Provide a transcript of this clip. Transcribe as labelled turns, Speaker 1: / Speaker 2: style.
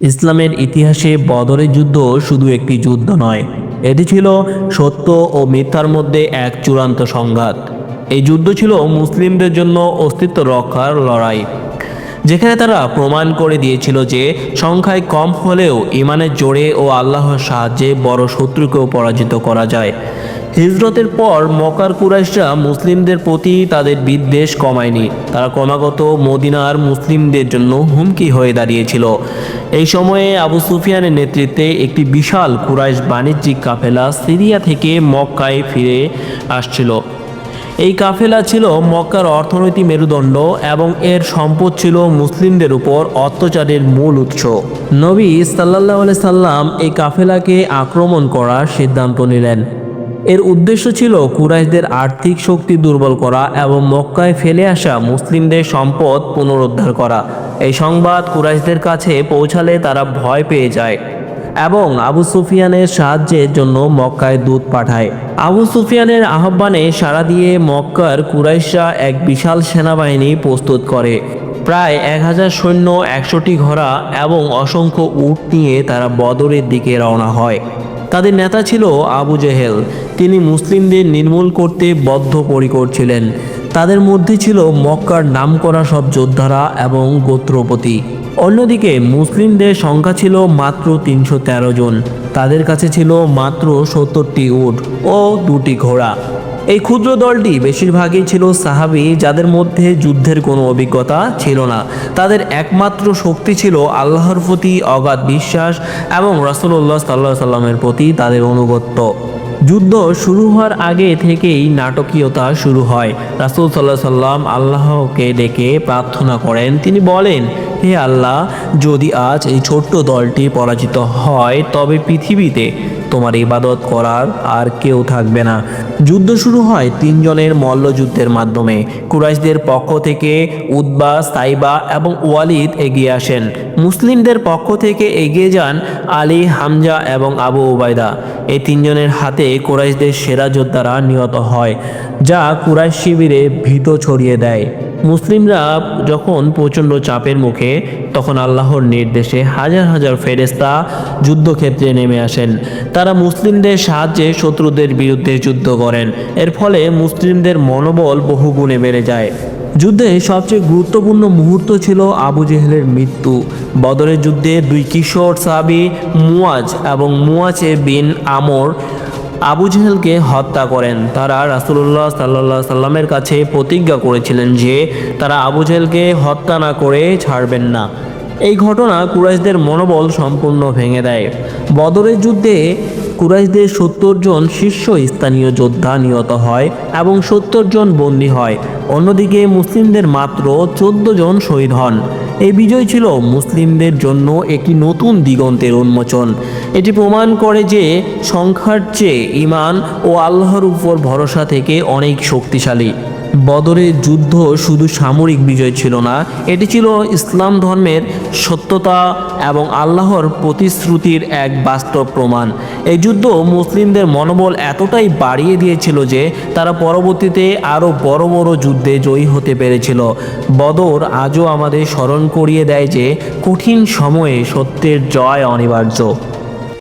Speaker 1: ইসলামের ইতিহাসে বদরের যুদ্ধ শুধু একটি যুদ্ধ নয়, এটি ছিল সত্য ও মিথ্যার মধ্যে এক চূড়ান্ত সংঘাত। এই যুদ্ধ ছিল মুসলিমদের জন্য অস্তিত্ব রক্ষার লড়াই। যেখানে তারা প্রমাণ করে দিয়েছিল যে সংখ্যায় কম হলেও ইমানের জোরে ও আল্লাহর সাহায্যে বড় শত্রুকেও পরাজিত করা যায়। হিজরতের পর মক্কার কুরাইশরা মুসলিমদের প্রতি তাদের বিদ্বেষ কমায়নি। তারা ক্রমাগত মদিনার মুসলিমদের জন্য হুমকি হয়ে দাঁড়িয়েছিল। এই সময়ে আবু সুফিয়ানের নেতৃত্বে একটি বিশাল কুরাইশ বাণিজ্যিক কাফেলা সিরিয়া থেকে মক্কায় ফিরে আসছিল। এই কাফেলা ছিল মক্কার অর্থনৈতিক মেরুদণ্ড এবং এর সম্পদ ছিল মুসলিমদের উপর অত্যাচারের মূল উৎস। নবী সাল্লাহ সাল্লাম এই কাফেলাকে আক্রমণ করার সিদ্ধান্ত নিলেন। এর উদ্দেশ্য ছিল কুরাইশদের আর্থিক শক্তি দুর্বল করা এবং মক্কায় ফেলে আসা মুসলিমদের সম্পদ পুনরুদ্ধার করা। এই সংবাদ কুরাইশদের কাছে পৌঁছালে তারা ভয় পেয়ে যায়। এবং আবু সুফিয়ানের সাহায্যের জন্য মক্কায় দূত পাঠায়। আবু সুফিয়ানের আহ্বানে সাড়া দিয়ে মক্কার কুরাইশা এক বিশাল সেনাবাহিনী প্রস্তুত করে। প্রায় এক হাজার সৈন্য, একশোটি ঘোড়া এবং অসংখ্য উট নিয়ে তারা বদরের দিকে রওনা হয়। তাদের নেতা ছিল আবু জেহেল। তিনি মুসলিমদের নির্মূল করতে বদ্ধপরিকর ছিলেন। তাদের মধ্যে ছিল মক্কার নামকরা সব যোদ্ধারা এবং গোত্রপতি। অন্যদিকে মুসলিমদের সংখ্যা ছিল মাত্র তিনশো তেরো জন। তাদের কাছে ছিল মাত্র সত্তরটি উট ও দুটি ঘোড়া। এই ক্ষুদ্র দলটি বেশিরভাগই ছিল সাহাবি যাদের মধ্যে যুদ্ধের কোনো অভিজ্ঞতা ছিল না। তাদের একমাত্র শক্তি ছিল আল্লাহর প্রতি অগাধ বিশ্বাস এবং রাসুল্লাহ সাল্লাহ সাল্লামের প্রতি তাদের অনুগত্য। যুদ্ধ শুরু হওয়ার আগে থেকেই নাটকীয়তা শুরু হয়। রাসুল সাল্লাহ সাল্লাম আল্লাহকে ডেকে প্রার্থনা করেন। তিনি বলেন হে আল্লাহ, যদি আজ এই ছোট্ট দলটি পরাজিত হয়, তবে পৃথিবীতে তোমার ইবাদত করার আর কেউ থাকবে না। যুদ্ধ শুরু হয় তিনজনের মল্লযুদ্ধের মাধ্যমে। কুরাইশদের পক্ষ থেকে উদ্বা সাইবা এবং ওয়ালিদ এগিয়ে আসেন। মুসলিমদের পক্ষ থেকে এগিয়ে যান আলী, হামজা এবং আবু উবায়দা। এই তিনজনের হাতে কুরাইশদের সেরা যোদ্ধারা নিহত হয়, যা কুরাইশ শিবিরে ভীত ছড়িয়ে দেয়। মুসলিমরা যখন প্রচণ্ড চাপের মুখে, তখন আল্লাহর নির্দেশে হাজার হাজার ফেরেস্তা যুদ্ধক্ষেত্রে নেমে আসেন। তারা মুসলিমদের সাহায্যে শত্রুদের বিরুদ্ধে যুদ্ধ করেন। এর ফলে মুসলিমদের মনোবল বহুগুণে বেড়ে যায়। যুদ্ধে সবচেয়ে গুরুত্বপূর্ণ মুহূর্ত ছিল আবু জেহেলের মৃত্যু। বদরের যুদ্ধে দুই কিশোর সাবি মুয়াজ এবং মুয়াজে বিন আমর আবু জেহেলকে হত্যা করেন। তারা রাসুল্লাহ সাল্লাহ সাল্লামের কাছে প্রতিজ্ঞা করেছিলেন যে, তারা আবু জেহেলকে হত্যা না করে ছাড়বেন না। এই ঘটনা কুরাইশদের মনোবল সম্পূর্ণ ভেঙে দেয়। বদরের যুদ্ধে কুরাইশদের সত্তর জন শীর্ষ স্থানীয় যোদ্ধা নিহত হয় এবং সত্তর জন বন্দী হয়। অন্যদিকে মুসলিমদের মাত্র চোদ্দ জন শহীদ হন। এই বিজয় ছিল মুসলিমদের জন্য একটি নতুন দিগন্তের উন্মোচন। এটি প্রমাণ করে যে সংখ্যার চেয়ে ইমান ও আল্লাহর উপর ভরসা থেকে অনেক শক্তিশালী। বদরের যুদ্ধ শুধু সামরিক বিজয় ছিল না, এটি ছিল ইসলাম ধর্মের সত্যতা এবং আল্লাহর প্রতিশ্রুতির এক বাস্তব প্রমাণ। এই যুদ্ধ মুসলিমদের মনোবল এতটাই বাড়িয়ে দিয়েছিল যে তারা পরবর্তীতে আরও বড় বড় যুদ্ধে জয়ী হতে পেরেছিল। বদর আজও আমাদের স্মরণ করিয়ে দেয় যে কঠিন সময়ে সত্যের জয় অনিবার্য।